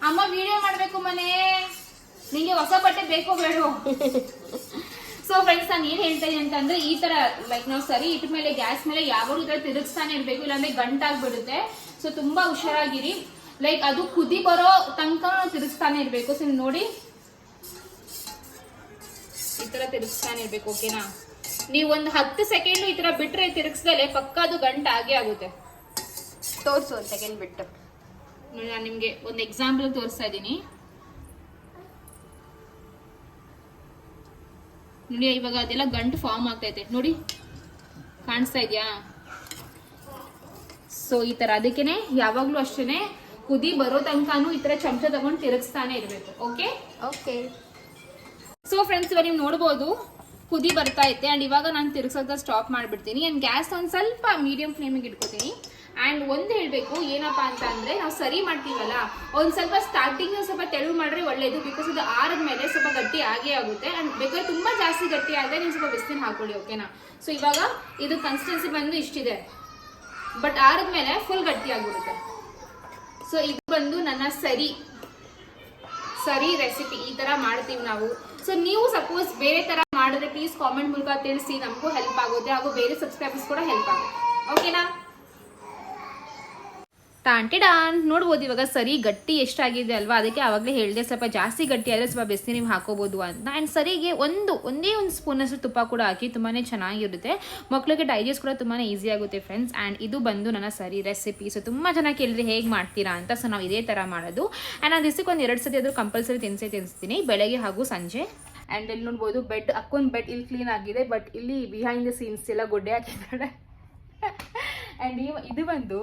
ಅಮ್ಮ ವಿಡಿಯೋ ಮಾಡ್ಬೇಕು ಮನೆ. ನಿಂಗೆ ಹೊಸ ಬಟ್ಟೆ ಬೇಕೋ ಬೇಡ. ಸೊ ಫ್ರೆಂಡ್ಸ್ ನಾನು ಏನ್ ಹೇಳ್ತಾ ಇದ್ದೀನಿ ಅಂತಂದ್ರೆ ಈ ತರ ಲೈಕ್ ನಾವು ಸರಿ ಇಟ್ಟ ಮೇಲೆ ಗ್ಯಾಸ್ ಮೇಲೆ ಯಾವಾಗಲೂ ಈ ತರ ತಿರುಗಿಸ್ತಾನೆ ಇರ್ಬೇಕು ಇಲ್ಲಾಂದ್ರೆ ಗಂಟಾಗ್ಬಿಡುತ್ತೆ. ಸೊ ತುಂಬಾ ಹುಷಾರಾಗಿರಿ. ಲೈಕ್ ಅದು ಕುದಿ ಬರೋ ತನಕ ತಿರುಗಿಸ್ತಾನೆ ಇರ್ಬೇಕು. ಸೊ ನೋಡಿ ಈ ತರ ತಿರುಗಿಸ್ತಾನೆ ಇರ್ಬೇಕು ಓಕೆನಾ ನೀವು ಒಂದು ಹತ್ತು ಸೆಕೆಂಡ್ ಈ ತರ ಬಿಟ್ರೆ ತಿರುಗಿಸ್ದಲೆ ಪಕ್ಕ ಅದು ಗಂಟ ಆಗೇ ಆಗುತ್ತೆ. ತೋರ್ಸು ಒಂದು ಸೆಕೆಂಡ್ ಬಿಟ್ಟು. ನೋಡಿ ನಾನು ನಿಮ್ಗೆ ಒಂದು ಎಕ್ಸಾಂಪಲ್ ತೋರಿಸ್ತಾ ಇದ್ದೀನಿ. ನೋಡಿ ಇವಾಗ ಅದೆಲ್ಲ ಗಂಟು ಫಾರ್ಮ್ ಆಗ್ತೈತೆ ನೋಡಿ ಕಾಣಿಸ್ತಾ ಇದೆಯಾ? ಸೊ ಈ ತರ ಅದಕ್ಕೇನೆ ಯಾವಾಗ್ಲೂ ಅಷ್ಟೇನೆ ಕುದಿ ಬರೋ ತನಕನೂ ಈ ತರ ಚಮಚ ತಗೊಂಡು ತಿರುಗಿಸ್ತಾನೆ ಇರಬೇಕು ಓಕೆ ಓಕೆ ಸೊ ಫ್ರೆಂಡ್ಸ್ ಇವಾಗ ನೀವು ನೋಡ್ಬೋದು, ಕುದಿ ಬರ್ತಾ ಐತೆ ಆ್ಯಂಡ್ ಇವಾಗ ನಾನು ತಿರ್ಗ್ಸೋದ ಸ್ಟಾಪ್ ಮಾಡಿಬಿಡ್ತೀನಿ. ಆ್ಯಂಡ್ ಗ್ಯಾಸ್ ಒಂದು ಸ್ವಲ್ಪ ಮೀಡಿಯಂ ಫ್ಲೇಮಿಗೆ ಇಟ್ಕೋತೀನಿ. ಆ್ಯಂಡ್ ಒಂದು ಹೇಳಬೇಕು, ಏನಪ್ಪ ಅಂತ ಅಂದರೆ, ನಾವು ಸರಿ ಮಾಡ್ತೀವಲ್ಲ? ಒಂದು ಸ್ವಲ್ಪ ಸ್ಟಾರ್ಟಿಂಗ್ ಸ್ವಲ್ಪ ತೆಳು ಮಾಡಿದ್ರೆ ಒಳ್ಳೆಯದು ಬಿಕಾಸ್ ಅದು ಆರದ ಮೇಲೆ ಸ್ವಲ್ಪ ಗಟ್ಟಿ ಆಗೇ ಆಗುತ್ತೆ. ಆ್ಯಂಡ್ ಬೇಕಾದ್ರೆ ತುಂಬ ಜಾಸ್ತಿ ಗಟ್ಟಿ ಆದರೆ ನೀವು ಸ್ವಲ್ಪ ಬಿಸಿಲು ಹಾಕೊಳ್ಳಿ ಓಕೆನಾ ಸೊ ಇವಾಗ ಇದು ಕನ್ಸಿಸ್ಟೆನ್ಸಿ ಬಂದು ಇಷ್ಟಿದೆ. ಬಟ್ ಆರದ ಮೇಲೆ ಫುಲ್ ಗಟ್ಟಿ ಆಗಿಬಿಡುತ್ತೆ. ಸೊ ಇದು ಬಂದು ನನ್ನ ಸರಿ. ಸರಿ ರೆಸಿಪಿ ಈ ತರ ಮಾಡ್ತೀವಿ ನಾವು. ಸೊ ನೀವು ಸಪೋಸ್ ಬೇರೆ ತರ ಮಾಡಿದ್ರೆ ಪ್ಲೀಸ್ ಕಾಮೆಂಟ್ ಮೂಲಕ ತಿಳಿಸಿ. ನಮಗೂ ಹೆಲ್ಪ್ ಆಗುತ್ತೆ. ಹಾಗೂ ಬೇರೆ ಸಬ್ಸ್ಕ್ರೈಬರ್ಸ್ ಕೂಡ ಹೆಲ್ಪ್ ಆಗುತ್ತೆ. ಓಕೆನಾ ಟಾಂಟಿಡಾನ್ ನೋಡ್ಬೋದು ಇವಾಗ ಸರಿ ಗಟ್ಟಿ ಎಷ್ಟಾಗಿದೆ ಅಲ್ವಾ? ಅದಕ್ಕೆ ಆವಾಗಲೇ ಹೇಳಿದೆ ಸ್ವಲ್ಪ ಜಾಸ್ತಿ ಗಟ್ಟಿ ಆದರೆ ಸ್ವಲ್ಪ ಬಿಸಿ ನೀವು ಹಾಕೋಬೋದು ಅಂತ. ಆ್ಯಂಡ್ ಸರಿಗೆ ಒಂದು, ಒಂದೇ ಒಂದು ಸ್ಪೂನಷ್ಟು ತುಪ್ಪ ಕೂಡ ಹಾಕಿ ತುಂಬಾ ಚೆನ್ನಾಗಿರುತ್ತೆ. ಮಕ್ಕಳಿಗೆ ಡೈಜೆಸ್ಟ್ ಕೂಡ ತುಂಬಾ ಈಸಿ ಆಗುತ್ತೆ ಫ್ರೆಂಡ್ಸ್ ಆ್ಯಂಡ್ ಇದು ಬಂದು ನನ್ನ ಸರಿ ರೆಸಿಪಿ ಸೊ ತುಂಬ ಜನ ಕೇಳಿದ್ರೆ ಹೇಗೆ ಮಾಡ್ತೀರಾ ಅಂತ. ಸೊ ನಾವು ಇದೇ ಥರ ಮಾಡೋದು. ಆ್ಯಂಡ್ ನಾನು ದಿವಸಕ್ಕೆ ಒಂದು ಎರಡು ಸತಿ ಆದರೂ ಕಂಪಲ್ಸರಿ ತಿನ್ಸೇ ತಿನ್ನಿಸ್ತೀನಿ ಬೆಳಗ್ಗೆ ಹಾಗೂ ಸಂಜೆ. ಆ್ಯಂಡ್ ಇಲ್ಲಿ ನೋಡ್ಬೋದು ಬೆಡ್ ಅಕ್ಕೊಂದು ಬೆಡ್ ಇಲ್ಲಿ ಕ್ಲೀನ್ ಆಗಿದೆ. ಬಟ್ ಇಲ್ಲಿ ಬಿಹೈಂಡ್ ದ ಸೀನ್ಸ್ ಎಲ್ಲ ಗುಡ್ಡೆ ಹಾಕಿದ್ದಾರೆ. ಆ್ಯಂಡ್ ಈ ಇದು ಬಂದು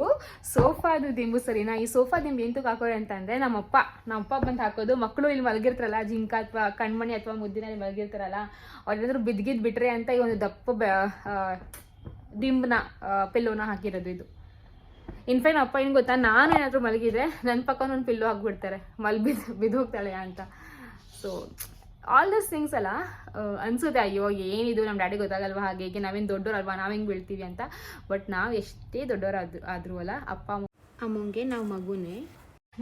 ಸೋಫಾದು ದಿಂಬು ಸರಿನಾ ಈ ಸೋಫಾ ದಿಂಬು ಎಂತಕ್ಕೆ ಹಾಕೋರೆ ಅಂತಂದರೆ ನಮ್ಮಪ್ಪ ನಮ್ಮಪ್ಪ ಬಂದು ಹಾಕೋದು. ಮಕ್ಕಳು ಇಲ್ಲಿ ಮಲಗಿರ್ತಾರಲ್ಲ, ಜಿಂಕ ಅಥವಾ ಕಣ್ಮಣಿ ಅಥವಾ ಮುದ್ದಿನಲ್ಲಿ ಮಲಗಿರ್ತಾರಲ್ಲ ಅವ್ರೇನಾದ್ರು ಬಿದ್ಗಿದ್ ಬಿಟ್ರೆ ಅಂತ ಈ ಒಂದು ದಪ್ಪ ದಿಂಬನ ಪಿಲ್ಲೋನ ಹಾಕಿರೋದು ಇದು. ಇನ್ಫ್ಯಾಕ್ಟ್ ಅಪ್ಪ ಏನು ಗೊತ್ತಾ, ನಾನು ಏನಾದರೂ ಮಲಗಿದ್ರೆ ನನ್ನ ಪಕ್ಕ ಒಂದು ಪಿಲ್ಲು ಹಾಕ್ಬಿಡ್ತಾರೆ. ಮಲ್ ಬಿದ್ದು ಬಿದ್ದು ಹೋಗ್ತಾಳೆ ಅಂತ. ಸೊ ಆಲ್ ದಸ್ ಥಿಂಗ್ಸ್ ಅಲ್ಲ ಅನ್ಸುತ್ತೆ ಅಯ್ಯೋ ಏನಿದು? ನಮ್ಮ ಡ್ಯಾಡಿ ಗೊತ್ತಾಗಲ್ವಾ ಹಾಗೆ ಹೀಗೆ? ನಾವೇನು ದೊಡ್ಡೋರಲ್ವಾ? ನಾವು ಹೆಂಗೆ ಬೀಳ್ತೀವಿ ಅಂತ? ಬಟ್ ನಾವು ಎಷ್ಟೇ ದೊಡ್ಡವರಾದ್ರು ಆದರೂ ಅಲ್ಲ ಅಪ್ಪ ಅಮ್ಮ ಅಮ್ಮಂಗೆ ನಾವು ಮಗುನೇ.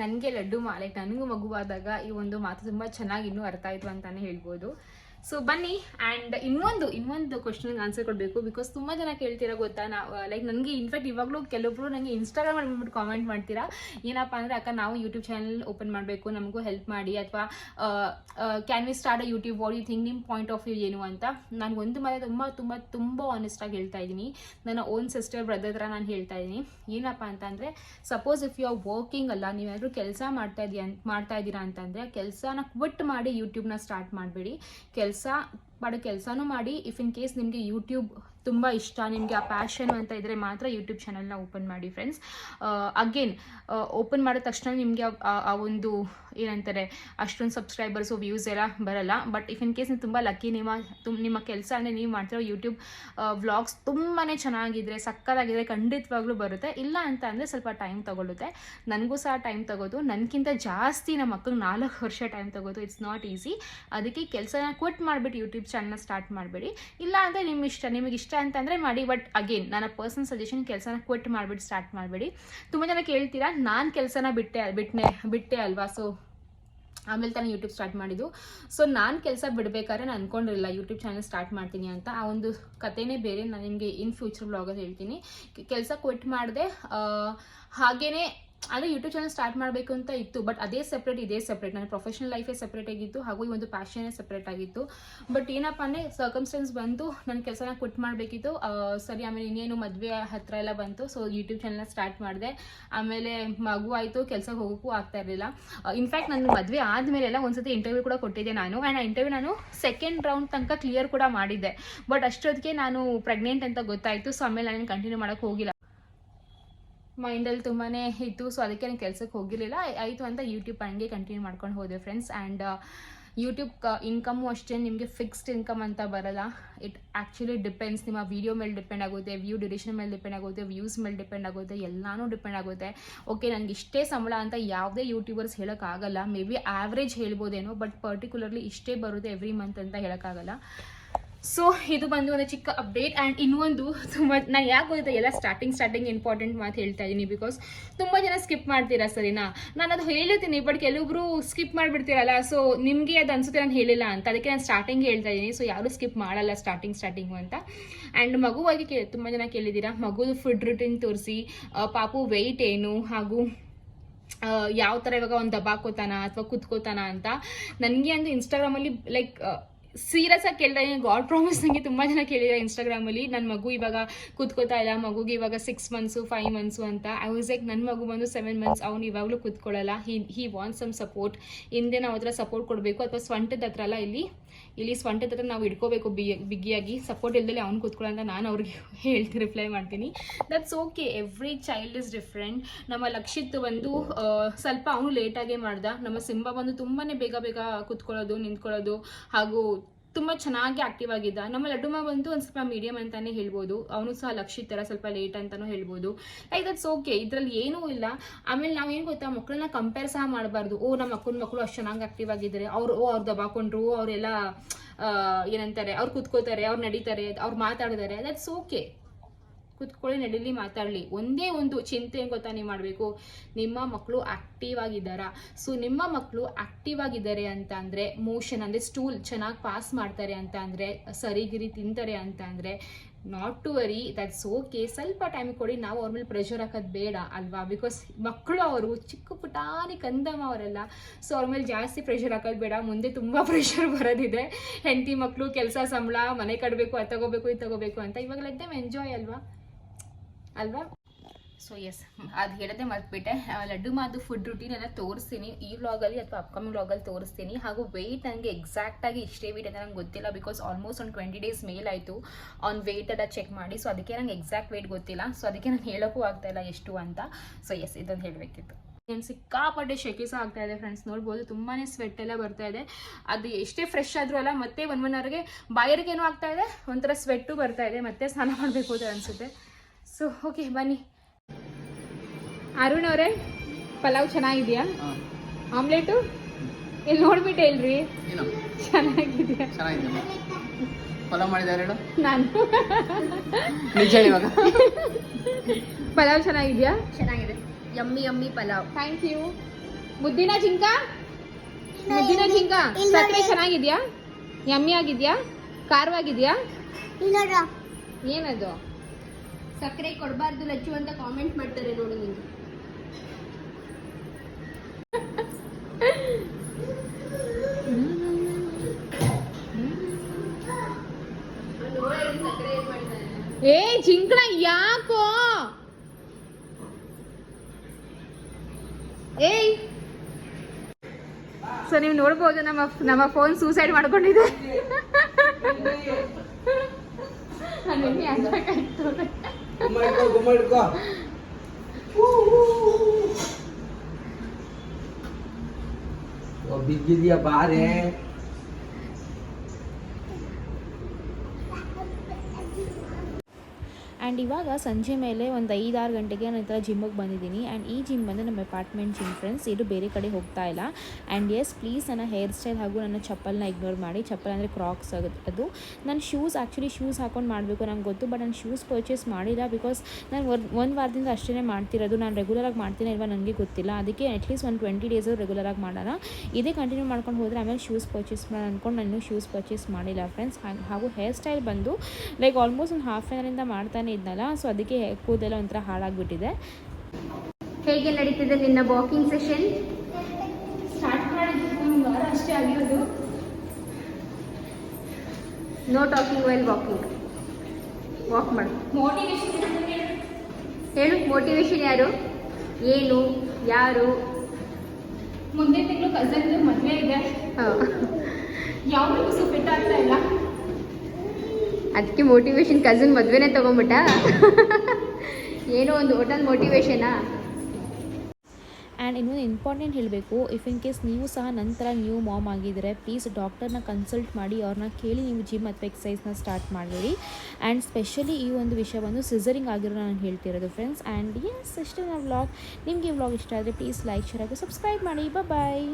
ನನಗೆ ಲಡ್ಡು ಮಾಲೆ ನನಗೂ ಮಗುವಾದಾಗ ಈ ಒಂದು ಮಾತು ತುಂಬ ಚೆನ್ನಾಗಿ ಇನ್ನೂ ಅರ್ಥ ಆಯಿತು ಅಂತಲೇ ಹೇಳ್ಬೋದು. ಸೊ ಬನ್ನಿ ಆ್ಯಂಡ್ ಇನ್ನೊಂದು ಇನ್ನೊಂದು ಕ್ವಶನ್ಗೆ ಆನ್ಸರ್ ಕೊಡಬೇಕು ಬಿಕಾಸ್ ತುಂಬ ಜನ ಕೇಳ್ತೀರಾ ಗೊತ್ತಾ? ನಾ ಲೈಕ್ ನನಗೆ ಇನ್ಫ್ಯಾಕ್ಟ್ ಇವಾಗಲೂ ಕೆಲವೊಬ್ರು ನನಗೆ ಇನ್ಸ್ಟಾಗ್ರಾಮಲ್ಲಿ ಬಂದ್ಬಿಟ್ಟು ಕಾಮೆಂಟ್ ಮಾಡ್ತೀರಾ? ಏನಪ್ಪ ಅಂದರೆ, ಅಕ್ಕ, ನಾವು ಯೂಟ್ಯೂಬ್ ಚಾನಲ್ ಓಪನ್ ಮಾಡಬೇಕು, ನಮಗೂ ಹೆಲ್ಪ್ ಮಾಡಿ, ಅಥವಾ can we start a YouTube what you think ನಿಮ್ಮ ಪಾಯಿಂಟ್ ಆಫ್ ವ್ಯೂ ಏನು? ಅಂತ ನಾನು ಒಂದು ಮಾತು ತುಂಬ ತುಂಬ ತುಂಬ ಆನೆಸ್ಟಾಗಿ ಹೇಳ್ತಾ ಇದ್ದೀನಿ. ನನ್ನ ಓನ್ ಸಿಸ್ಟರ್ ಬ್ರದರ್ ಹತ್ರ ನಾನು ಹೇಳ್ತಾ ಇದ್ದೀನಿ. ಏನಪ್ಪ ಅಂತಂದರೆ suppose if you are working ಅಲ್ಲ ನೀವೇನಾದರೂ ಕೆಲಸ ಮಾಡ್ತಾ ಇದೀಯ, ಮಾಡ್ತಾ ಇದ್ದೀರಾ ಅಂತಂದರೆ, ಕೆಲಸನ ಕ್ವಿಟ್ ಮಾಡಿ ಯೂಟ್ಯೂಬ್ನ ಸ್ಟಾರ್ಟ್ ಮಾಡಬೇಡಿ. ಕೆಲಸ bolsa ಮಾಡೋ ಕೆಲಸನೂ ಮಾಡಿ ಇಫ್ ಇನ್ ಕೇಸ್ ನಿಮಗೆ ಯೂಟ್ಯೂಬ್ ತುಂಬ ಇಷ್ಟ, ನಿಮಗೆ ಆ ಪ್ಯಾಷನ್ ಅಂತ ಇದ್ದರೆ ಮಾತ್ರ ಯೂಟ್ಯೂಬ್ ಚಾನಲ್ನ ಓಪನ್ ಮಾಡಿ ಫ್ರೆಂಡ್ಸ್ ಅಗೇನ್ ಓಪನ್ ಮಾಡಿದ ತಕ್ಷಣ ನಿಮಗೆ ಆ ಒಂದು ಏನಂತಾರೆ, ಅಷ್ಟೊಂದು ಸಬ್ಸ್ಕ್ರೈಬರ್ಸು ವ್ಯೂಸ್ ಎಲ್ಲ ಬರಲ್ಲ. ಬಟ್ ಇಫ್ ಇನ್ ಕೇಸ್ ನೀವು ತುಂಬ ಲಕ್ಕಿ ನಿಮ್ಮ ತುಂಬ ನಿಮ್ಮ ಕೆಲಸ ಅಂದರೆ ನೀವು ಮಾಡ್ತಿರೋ ಯೂಟ್ಯೂಬ್ ವ್ಲಾಗ್ಸ್ ತುಂಬಾ ಚೆನ್ನಾಗಿದ್ರೆ, ಸಕ್ಕತ್ತಾಗಿದ್ರೆ ಖಂಡಿತವಾಗ್ಲೂ ಬರುತ್ತೆ. ಇಲ್ಲ ಅಂತ ಅಂದರೆ ಸ್ವಲ್ಪ ಟೈಮ್ ತಗೊಳ್ಳುತ್ತೆ. ನನಗೂ ಸಹ ಟೈಮ್ ತಗೋದು. ನನಗಿಂತ ಜಾಸ್ತಿ ನಮ್ಮ ಮಕ್ಕಳಿಗೆ ನಾಲ್ಕು ವರ್ಷ ಟೈಮ್ ತಗೋದು. ಇಟ್ಸ್ ನಾಟ್ ಈಸಿ ಅದಕ್ಕೆ ಕೆಲಸನ ಕ್ವಿಟ್ ಮಾಡಿಬಿಟ್ಟು ಯೂಟ್ಯೂಬ್ ಚಾನಲ್ನ ಸ್ಟಾರ್ಟ್ ಮಾಡಬೇಡಿ. ಇಲ್ಲ ಅಂದರೆ ನಿಮ್ಮ ಇಷ್ಟ, ನಿಮಗೆ ಇಷ್ಟ ಅಂತಂದರೆ ಮಾಡಿ ಬಟ್ ಅಗೇನ್ ನನ್ನ ಪರ್ಸನಲ್ ಸಜೆಷನ್ ಕೆಲಸನ ಕೊಟ್ಟು ಮಾಡಿಬಿಟ್ಟು ಸ್ಟಾರ್ಟ್ ಮಾಡಬೇಡಿ. ತುಂಬ ಜನ ಕೇಳ್ತೀರಾ, ನಾನು ಕೆಲಸನ ಬಿಟ್ಟೆ ಬಿಟ್ಟನೆ ಬಿಟ್ಟೆ ಅಲ್ವಾ? ಸೊ ಆಮೇಲೆ ತಾನೇ ಯೂಟ್ಯೂಬ್ ಸ್ಟಾರ್ಟ್ ಮಾಡಿದ್ದು. ಸೊ ನಾನು ಕೆಲಸ ಬಿಡಬೇಕಾದ್ರೆ ನಾನು ಅಂದ್ಕೊಂಡಿರಲಿಲ್ಲ ಯೂಟ್ಯೂಬ್ ಚಾನಲ್ ಸ್ಟಾರ್ಟ್ ಮಾಡ್ತೀನಿ ಅಂತ. ಆ ಒಂದು ಕಥೆನೇ ಬೇರೆ ನಾನು ನಿಮಗೆ ಇನ್ ಫ್ಯೂಚರ್ ಬ್ಲಾಗಲ್ಲಿ ಹೇಳ್ತೀನಿ. ಕೆಲಸ ಕ್ವಿಟ್ ಮಾಡಿದೆ ಹಾಗೇನೇ ಅಂದರೆ ಯೂಟ್ಯೂಬ್ ಚಾನಲ್ ಸ್ಟಾರ್ಟ್ ಮಾಡಬೇಕು ಅಂತ ಇತ್ತು ಬಟ್ ಅದೇ ಸಪ್ರೇಟ್ ಇದೇ ಸಪ್ರೇಟ್ ನನ್ನ ಪ್ರೊಫೆಷನಲ್ ಲೈಫೇ ಸಪ್ರೇಟ್ ಆಗಿತ್ತು, ಹಾಗೂ ಈ ಒಂದು ಪ್ಯಾಷನೇ ಸಪ್ರೇಟ್ ಆಗಿತ್ತು. ಬಟ್ ಏನಪ್ಪ ಅಂದರೆ ಸರ್ಕಮ್ಸ್ಟೆನ್ಸ್ ಬಂತು ನನ್ನ ಕೆಲಸನ ಕ್ವಿಟ್ ಮಾಡಬೇಕಿತ್ತು. ಸರಿ, ಆಮೇಲೆ ಇನ್ನೇನು ಮದುವೆ ಹತ್ರ ಎಲ್ಲ ಬಂತು ಸೊ ಯೂಟ್ಯೂಬ್ ಚಾನಲ್ನ ಸ್ಟಾರ್ಟ್ ಮಾಡಿದೆ. ಆಮೇಲೆ ಮಗು ಆಯಿತು ಕೆಲಸಕ್ಕೆ ಹೋಗೋಕ್ಕೂ ಆಗ್ತಾ ಇರಲಿಲ್ಲ. ಇನ್ಫ್ಯಾಕ್ಟ್ ನನ್ನ ಮದುವೆ ಆದಮೇಲೆ ಎಲ್ಲ ಒಂದ್ಸತಿ ಇಂಟರ್ವ್ಯೂ ಕೂಡ ಕೊಟ್ಟಿದ್ದೆ ನಾನು. ಆ್ಯಂಡ್ ಆ ಇಂಟರ್ವ್ಯೂ ನಾನು ಸೆಕೆಂಡ್ ರೌಂಡ್ ತನಕ ಕ್ಲಿಯರ್ ಕೂಡ ಮಾಡಿದ್ದೆ. ಬಟ್ ಅಷ್ಟೊತ್ತಿಗೆ ನಾನು ಪ್ರೆಗ್ನೆಂಟ್ ಅಂತ ಗೊತ್ತಾಯಿತು ಸೊ ಆಮೇಲೆ ನಾನು ಕಂಟಿನ್ಯೂ ಮಾಡೋಕ್ಕೆ ಹೋಗಿಲ್ಲ. ಮೈಂಡಲ್ಲಿ ತುಂಬಾ ಇತ್ತು. ಸೊ ಅದಕ್ಕೆ ನಾನು ಕೆಲಸಕ್ಕೆ ಹೋಗಿರಲಿಲ್ಲ. ಆಯಿತು ಅಂತ ಯೂಟ್ಯೂಬ್ ಹಂಗೆ ಕಂಟಿನ್ಯೂ ಮಾಡ್ಕೊಂಡು ಹೋದೆ ಫ್ರೆಂಡ್ಸ್ ಆ್ಯಂಡ್ ಯೂಟ್ಯೂಬ್ ಇನ್ಕಮು ಅಷ್ಟೇ ನಿಮಗೆ ಫಿಕ್ಸ್ಡ್ ಇನ್ಕಮ್ ಅಂತ ಬರಲ್ಲ. ಇಟ್ ಆ್ಯಕ್ಚುಲಿ ಡಿಪೆಂಡ್ಸ್ ನಿಮ್ಮ ವೀಡಿಯೋ ಮೇಲೆ ಡಿಪೆಂಡ್ ಆಗುತ್ತೆ ವ್ಯೂ ಡ್ಯೂರೇಷನ್ ಮೇಲೆ ಡಿಪೆಂಡ್ ಆಗುತ್ತೆ ವ್ಯೂಸ್ ಮೇಲೆ ಡಿಪೆಂಡ್ ಆಗುತ್ತೆ, ಎಲ್ಲನೂ ಡಿಪೆಂಡ್ ಆಗುತ್ತೆ. ಓಕೆ ನನಗೆ ಇಷ್ಟೇ ಸಂಬಳ ಅಂತ ಯಾವುದೇ ಯೂಟ್ಯೂಬರ್ಸ್ ಹೇಳೋಕ್ಕಾಗಲ್ಲ. ಮೇ ಬಿ ಆ್ಯಾವ್ರೇಜ್ ಹೇಳ್ಬೋದೇನೋ ಬಟ್ ಪರ್ಟಿಕ್ಯುಲರ್ಲಿ ಇಷ್ಟೇ ಬರುತ್ತೆ ಎವ್ರಿ ಮಂತ್ ಅಂತ ಹೇಳೋಕ್ಕಾಗಲ್ಲ. ಸೊ ಇದು ಬಂದು ಒಂದು ಚಿಕ್ಕ ಅಪ್ಡೇಟ್ ಆ್ಯಂಡ್ ಇನ್ನೊಂದು ತುಂಬ ನಾನು ಯಾಕೆ ಗೊತ್ತಾ ಎಲ್ಲ ಸ್ಟಾರ್ಟಿಂಗ್ ಸ್ಟಾರ್ಟಿಂಗ್ ಇಂಪಾರ್ಟೆಂಟ್ ಮಾತು ಹೇಳ್ತಾ ಇದ್ದೀನಿ ಬಿಕಾಸ್ ತುಂಬ ಜನ ಸ್ಕಿಪ್ ಮಾಡ್ತೀರಾ ಸರಿನಾ? ನಾನು ಅದು ಹೇಳ್ತೀನಿ ಬಟ್ ಕೆಲವೊಬ್ರು ಸ್ಕಿಪ್ ಮಾಡಿಬಿಡ್ತೀರಲ್ಲ ಸೊ ನಿಮಗೆ ಅದು ಅನ್ಸುತ್ತೆ ನಾನು ಹೇಳಿಲ್ಲ ಅಂತ. ಅದಕ್ಕೆ ನಾನು ಸ್ಟಾರ್ಟಿಂಗ್ ಹೇಳ್ತಾ ಇದ್ದೀನಿ ಸೊ ಯಾರು ಸ್ಕಿಪ್ ಮಾಡಲ್ಲ ಸ್ಟಾರ್ಟಿಂಗ್ ಸ್ಟಾರ್ಟಿಂಗ್ ಅಂತ. ಆ್ಯಂಡ್ ಮಗುವಾಗಿ ಕೇ ತುಂಬ ಜನ ಕೇಳಿದ್ದೀರಾ ಮಗು ಫುಡ್ ರುಟೀನ್ ತೋರಿಸಿ ಪಾಪು ವೆಯ್ಟ್ ಏನು, ಹಾಗೂ ಯಾವ ಥರ ಇವಾಗ ಒಂದು ದಬಾಕೋತಾನ ಅಥವಾ ಕುತ್ಕೋತಾನ ಅಂತ. ನನಗೆ ಅಂದ್ರೆ ಇನ್ಸ್ಟಾಗ್ರಾಮಲ್ಲಿ ಲೈಕ್ ಸೀರಿಯಸ್ ಆಗಿ ಕೇಳಿದೆ ಗಾಡ್ ಪ್ರಾಮಿಸ್ ನನಗೆ ತುಂಬ ಜನ ಕೇಳಿದ್ದಾರೆ ಇನ್ಸ್ಟಾಗ್ರಾಮಲ್ಲಿ ನನ್ನ ಮಗು ಇವಾಗ ಕುತ್ಕೋತಾ ಇಲ್ಲ. ಮಗುಗೆ ಇವಾಗ ಸಿಕ್ಸ್ ಮಂತ್ಸು ಫೈವ್ ಮಂತ್ಸು ಅಂತ. ಐ ವಾಸ್ ಲೈಕ್ ನನ್ನ ಮಗು ಬಂದು ಸೆವೆನ್ ಮಂತ್ಸ್ ಅವ್ನು ಇವಾಗಲೂ ಕೂತ್ಕೊಳ್ಳಲ್ಲ he he want some support ಹಿಂದೆ ನಾವು ಹತ್ರ ಸಪೋರ್ಟ್ ಕೊಡಬೇಕು. ಅಥವಾ ಸ್ವಂಟದ ಹತ್ರ ಅಲ್ಲ ಇಲ್ಲಿ. ಇಲ್ಲಿ ಸ್ವಂಟದ ಹತ್ರ ನಾವು ಇಟ್ಕೋಬೇಕು ಬಿ ಬಿಗಿಯಾಗಿ. ಸಪೋರ್ಟ್ ಇಲ್ದಲ್ಲಿ ಅವ್ನು ಕೂತ್ಕೊಳ್ಳೋ ಅಂತ ನಾನು ಅವ್ರಿಗೆ ಹೇಳ್ತಿ ರಿಪ್ಲೈ ಮಾಡ್ತೀನಿ. That's okay every child is different ನಮ್ಮ ಲಕ್ಷಿತ್ ಬಂದು ಸ್ವಲ್ಪ ಅವನು ಲೇಟಾಗೇ ಮಾಡ್ದ. ನಮ್ಮ ಸಿಂಬ ಬಂದು ತುಂಬಾ ಬೇಗ ಬೇಗ ಕೂತ್ಕೊಳ್ಳೋದು, ನಿಂತ್ಕೊಳ್ಳೋದು. ಹಾಗೂ ತುಂಬ ಚೆನ್ನಾಗಿ ಆಕ್ಟಿವ್ ಆಗಿದ್ದ. ನಮ್ಮ ಲಡ್ಡುಮ ಬಂದು ಒಂದು ಸ್ವಲ್ಪ ಮೀಡಿಯಂ ಅಂತಾನೆ ಹೇಳ್ಬೋದು. ಅವನು ಸಹ ಲಕ್ಷಿತ್ ಥರ ಸ್ವಲ್ಪ ಲೇಟ್ ಅಂತಾನೂ ಹೇಳ್ಬೋದು. ಲೈಕ್ ದಟ್ಸ್ ಓಕೆ ಇದರಲ್ಲಿ ಏನೂ ಇಲ್ಲ. ಆಮೇಲೆ ನಾವು ಏನು ಗೊತ್ತಾ? ಮಕ್ಕಳನ್ನ ಕಂಪೇರ್ ಸಹ ಮಾಡಬಾರ್ದು. ಓ ನಮ್ಮ ಅಕ್ಕನ ಮಕ್ಕಳು ಅಷ್ಟು ಚೆನ್ನಾಗಿ ಆಕ್ಟಿವ್ ಆಗಿದ್ದಾರೆ. ಅವ್ರು, ಓ, ಅವ್ರು ದಬಾಕೊಂಡ್ರು, ಅವರೆಲ್ಲ ಏನಂತಾರೆ, ಅವ್ರು ಕುತ್ಕೋತಾರೆ, ಅವ್ರು ನಡೀತಾರೆ, ಅವ್ರು ಮಾತಾಡಿದ್ದಾರೆ ದಟ್ಸ್ ಓಕೆ ಕುತ್ಕೊಳ್ಳಿ, ನಡೀಲಿ, ಮಾತಾಡಲಿ. ಒಂದೇ ಒಂದು ಚಿಂತೆ ಏನು ಗೊತ್ತಾ ನೀವು ಮಾಡಬೇಕು? ನಿಮ್ಮ ಮಕ್ಕಳು ಆಕ್ಟಿವ್ ಆಗಿದ್ದಾರಾ. ಸೊ ನಿಮ್ಮ ಮಕ್ಕಳು ಆಕ್ಟಿವ್ ಆಗಿದ್ದಾರೆ ಅಂತ ಅಂದರೆ ಮೋಷನ್ ಅಂದರೆ ಸ್ಟೂಲ್ ಚೆನ್ನಾಗಿ ಪಾಸ್ ಮಾಡ್ತಾರೆ ಅಂತ ಅಂದರೆ, ಸರಿಗಿರಿ ತಿಂತಾರೆ ಅಂತ ಅಂದರೆ not to worry that's okay ಸ್ವಲ್ಪ ಟೈಮ್ ಕೊಡಿ, ನಾವು ಅವ್ರ ಮೇಲೆ ಪ್ರೆಷರ್ ಹಾಕೋದು ಬೇಡ ಅಲ್ವಾ? ಬಿಕಾಸ್ ಮಕ್ಕಳು ಅವರು ಚಿಕ್ಕ ಪುಟಾನಿ ಕಂದಮ್ಮ ಅವರೆಲ್ಲ ಸೊ ಅವ್ರ ಮೇಲೆ ಜಾಸ್ತಿ ಪ್ರೆಷರ್ ಹಾಕೋದು ಬೇಡ. ಮುಂದೆ ತುಂಬ ಪ್ರೆಷರ್ ಬರೋದಿದೆ. ಹೆಂಡತಿ ಮಕ್ಕಳು ಕೆಲಸ ಸಂಬಳ, ಮನೆ ಕಟ್ಟಬೇಕು ಅದು ತಗೋಬೇಕು, ಇದು ತಗೋಬೇಕು ಅಂತ ಇವಾಗ ಲೆಟ್ ದಮ್ ಎಂಜಾಯ್ ಅಲ್ವಾ? ಅಲ್ವಾ? ಸೊ ಎಸ್ ಅದು ಹೇಳದೆ ಮರ್ತ್ಬಿಟ್ಟೆ. ಲಡ್ಡು ಮಾದು ಫುಡ್ ರುಟೀನ್ ಎಲ್ಲ ತೋರಿಸ್ತೀನಿ. ಈ ವ್ಲಾಗಲ್ಲಿ ಅಥವಾ ಅಪ್ಕಮಿಂಗ್ ವ್ಲಾಗಲ್ಲಿ ತೋರಿಸ್ತೀನಿ. ಹಾಗೂ ವೆಯ್ಟ್ ನನಗೆ ಎಕ್ಸಾಕ್ಟಾಗಿ ಇಷ್ಟೇ ವೆಯ್ಟ್ ಅಂತ ನಂಗೆ ಗೊತ್ತಿಲ್ಲ ಬಿಕಾಸ್ ಆಲ್ಮೋಸ್ಟ್ ಒಂದು ಟ್ವೆಂಟಿ ಡೇಸ್ ಮೇಲಾಯಿತು ಆನ್ ವೆಯ್ಟ್ ಎಲ್ಲ ಚೆಕ್ ಮಾಡಿ. ಸೊ ಅದಕ್ಕೆ ನಂಗೆ ಎಕ್ಸಾಕ್ಟ್ ವೆಯ್ಟ್ ಗೊತ್ತಿಲ್ಲ. ಸೊ ಅದಕ್ಕೆ ನಾನು ಹೇಳೋಕ್ಕೂ ಆಗ್ತಾ ಇಲ್ಲ ಎಷ್ಟು ಅಂತ. ಸೊ ಎಸ್ ಇದೊಂದು ಹೇಳಬೇಕಿತ್ತು. ಏನು ಸಿಕ್ಕಾಪಟ್ಟೆ ಶೆಕೆಸ ಆಗ್ತಾ ಇದೆ ಫ್ರೆಂಡ್ಸ್ ನೋಡ್ಬೋದು ತುಂಬಾ ಸ್ವೆಟ್ ಎಲ್ಲ ಬರ್ತಾ ಇದೆ. ಅದು ಎಷ್ಟೇ ಫ್ರೆಶ್ ಆದರೂ ಅಲ್ಲ, ಮತ್ತೆ ಒನ್ ಒನ್ ಅವರ್ಗೆ ಬಾಯರಿಗೇನು ಆಗ್ತಾ ಇದೆ. ಒಂಥರ ಸ್ವೆಟ್ಟು ಬರ್ತಾ ಇದೆ. ಮತ್ತೆ ಸ್ನಾನ ಮಾಡಬೇಕು ಅಂತ ಅನಿಸುತ್ತೆ. ಸೊ ಓಕೆ ಬನ್ನಿ. ಅರುಣ್ ಅವರೇ ಪಲಾವ್ ಚೆನ್ನಾಗಿದೆಯಾ? ಆಮ್ಲೆಟು ಇಲ್ಲಿ ನೋಡ್ಬಿಟ್ಟೆ ಇಲ್ರಿ. ಏನು? ಚೆನ್ನಾಗಿದೆಯಾ? ನಾನು. ನಿಜ ಇವಾಗ ಪಲಾವ್ ಚೆನ್ನಾಗಿದ್ಯಾ? ಚೆನ್ನಾಗಿದೆ. Yummy yummy pulao. Thank you ಮುದ್ದಿನ ಜಿಂಕ? ಮುದ್ದಿನ ಜಿಂಕ? ಸಕ್ಕರೆ ಚೆನ್ನಾಗಿದ್ಯಾ? ಯಮ್ಮಿ ಆಗಿದ್ಯಾ? ಖಾರವಾಗಿದ್ಯಾ? ಏನದು? ಸಕ್ಕರೆ ಕೊಡಬಾರ್ದು ಲಚ್ಚು ಅಂತ ಕಾಮೆಂಟ್ ಮಾಡ್ತಾರೆ ನೋಡಿ ನಿಮ್ಗೆ ಏ ಜಿಂಕಣ ಯಾಕೋ? ಏಯ್. ಸೊ ನೀವು ನೋಡ್ಬೋದು ನಮ್ಮ ನಮ್ಮ ಫೋನ್ ಸೂಸೈಡ್ ಮಾಡ್ಕೊಂಡಿದೆ. ನಾನ್ ನಿನ್ನೆ ಅನ್ಬೇಕಾಯ್ತು. ಬಿದ್ದಿದ್ಯಾ ಬಾರೆ ಆ್ಯಂಡ್ ಇವಾಗ ಸಂಜೆ ಮೇಲೆ ಒಂದು ಐದಾರು ಗಂಟೆಗೆ ನಾನು ಈ ಥರ ಜಿಮ್ಮಿಗೆ ಬಂದಿದ್ದೀನಿ. ಆ್ಯಂಡ್ ಈ ಜಿಮ್ ಬಂದು ನಮ್ಮ ಅಪಾರ್ಟ್ಮೆಂಟ್ ಜಿಮ್ ಫ್ರೆಂಡ್ಸ್ ಇದು ಬೇರೆ ಕಡೆ ಹೋಗ್ತಾ ಇಲ್ಲ. ಆ್ಯಂಡ್ ಎಸ್ ಪ್ಲೀಸ್ ನನ್ನ ಹೇರ್ ಸ್ಟೈಲ್ ಹಾಗೂ ನನ್ನ ಚಪ್ಪಲ್ನ ಇಗ್ನೋರ್ ಮಾಡಿ. ಚಪ್ಪಲ್ ಅಂದರೆ ಕ್ರಾಕ್ಸ್ ಆಗುತ್ತೆ ಅದು. ನಾನು ಶೂಸ್ ಆ್ಯಕ್ಚುಲಿ ಶೂಸ್ ಹಾಕೊಂಡು ಮಾಡಬೇಕು ನಂಗೆ ಗೊತ್ತು ಬಟ್ ನಾನು ಶೂಸ್ ಪರ್ಚೇಸ್ ಮಾಡಿಲ್ಲ ಬಿಕಾಸ್ ನಾನು ಒಂದು ವಾರದಿಂದ ಅಷ್ಟೇ ಮಾಡ್ತಿರೋದು. ನಾನು ರೆಗ್ಯುಲರಾಗಿ ಮಾಡ್ತೀನಿ ಇಲ್ವಾ ನನಗೆ ಗೊತ್ತಿಲ್ಲ. ಅದಕ್ಕೆ ಅಟ್ಲೀಸ್ಟ್ ಒಂದು ಟ್ವೆಂಟಿ ಡೇಸು ರೆಗ್ಯುಲರಾಗಿ ಮಾಡೋಣ. ಇದೇ ಕಂಟಿನ್ಯೂ ಮಾಡ್ಕೊಂಡು ಹೋದರೆ ಆಮೇಲೆ ಶೂಸ್ ಪರ್ಚೇಸ್ ಮಾಡೋಣ ಅಂದ್ಕೊಂಡು ನಾನು ಶೂಸ್ ಪರ್ಚೇಸ್ ಮಾಡಿಲ್ಲ ಫ್ರೆಂಡ್ಸ್ ಹಾಗೂ ಹೇರ್ ಸ್ಟೈಲ್ ಬಂದು ಲೈಕ್ ಆಲ್ಮೋಸ್ಟ್ ಒಂದು ಹಾಫ್ ಆನ್ ಅವರಿಂದ ಮಾಡ್ತಾನೆ ಇದ್ನಲ್ಲ ಸೊ ಅದಕ್ಕೆ ಕೂದಲ ಒಂಥರ ಹಾಳಾಗ್ಬಿಟ್ಟಿದೆ. ಹೇಗೆ ನಡೀತಿದೆ ನಿನ್ನ ವಾಕಿಂಗ್ ಸೆಷನ್ ಸ್ಟಾರ್ಟ್ ಮಾಡಿದ್ದು ವಾರ ಅಷ್ಟೇ ಆಗಿರೋದು. No talking well walking walk ಮಾಡು. ಮೋಟಿವೇಶನ್ ಹೇಳು. ಮೋಟಿವೇಶನ್ ಯಾರು? ಏನು? ಯಾರು? ಮುಂದೆ ತಿಂಗಳು ಕಸನ್ ಮದುವೆ ಇದೆ. ಯಾವ್ದು ಫಿಟ್ ಆಗ್ತಾ ಇಲ್ಲ. ಅದಕ್ಕೆ ಮೋಟಿವೇಶನ್ ಕಸಿನ್ ಮದುವೆನೇ ತಗೊಂಬಿಟ್ಟ. ಏನೋ ಒಂದು ಹೋಟೆಲ್ ಮೋಟಿವೇಶನಾ ಆ್ಯಂಡ್ ಇನ್ನೊಂದು ಇಂಪಾರ್ಟೆಂಟ್ ಹೇಳಬೇಕು ಇಫ್ ಇನ್ ಕೇಸ್ ನೀವು ಸಹ ನಂತರ ನ್ಯೂ ಮಾಮ್ ಆಗಿದ್ದರೆ ಪ್ಲೀಸ್ ಡಾಕ್ಟರ್ನ ಕನ್ಸಲ್ಟ್ ಮಾಡಿ ಅವ್ರನ್ನ ಕೇಳಿ ನೀವು ಜಿಮ್ ಅಥವಾ ಎಕ್ಸಸೈಸ್ನ ಸ್ಟಾರ್ಟ್ ಮಾಡಬೇಡಿ. ಆ್ಯಂಡ್ ಸ್ಪೆಷಲಿ ಈ ಒಂದು ವಿಷಯ ಬಂದು ಸಿಸರಿಂಗ್ ಆಗಿರೋ ನಾನು ಹೇಳ್ತಿರೋದು ಫ್ರೆಂಡ್ಸ್ ಆ್ಯಂಡ್ ಎಸ್ ಇಷ್ಟು ನನ್ನ ವ್ಲಾಗ್ ನಿಮಗೆ ವ್ಲಾಗ್ ಇಷ್ಟ ಆದರೆ ಪ್ಲೀಸ್ ಲೈಕ್ ಶೇರ್ ಹಾಗೂ ಸಬ್ಸ್ಕ್ರೈಬ್ ಮಾಡಿ. ಬಾಯ್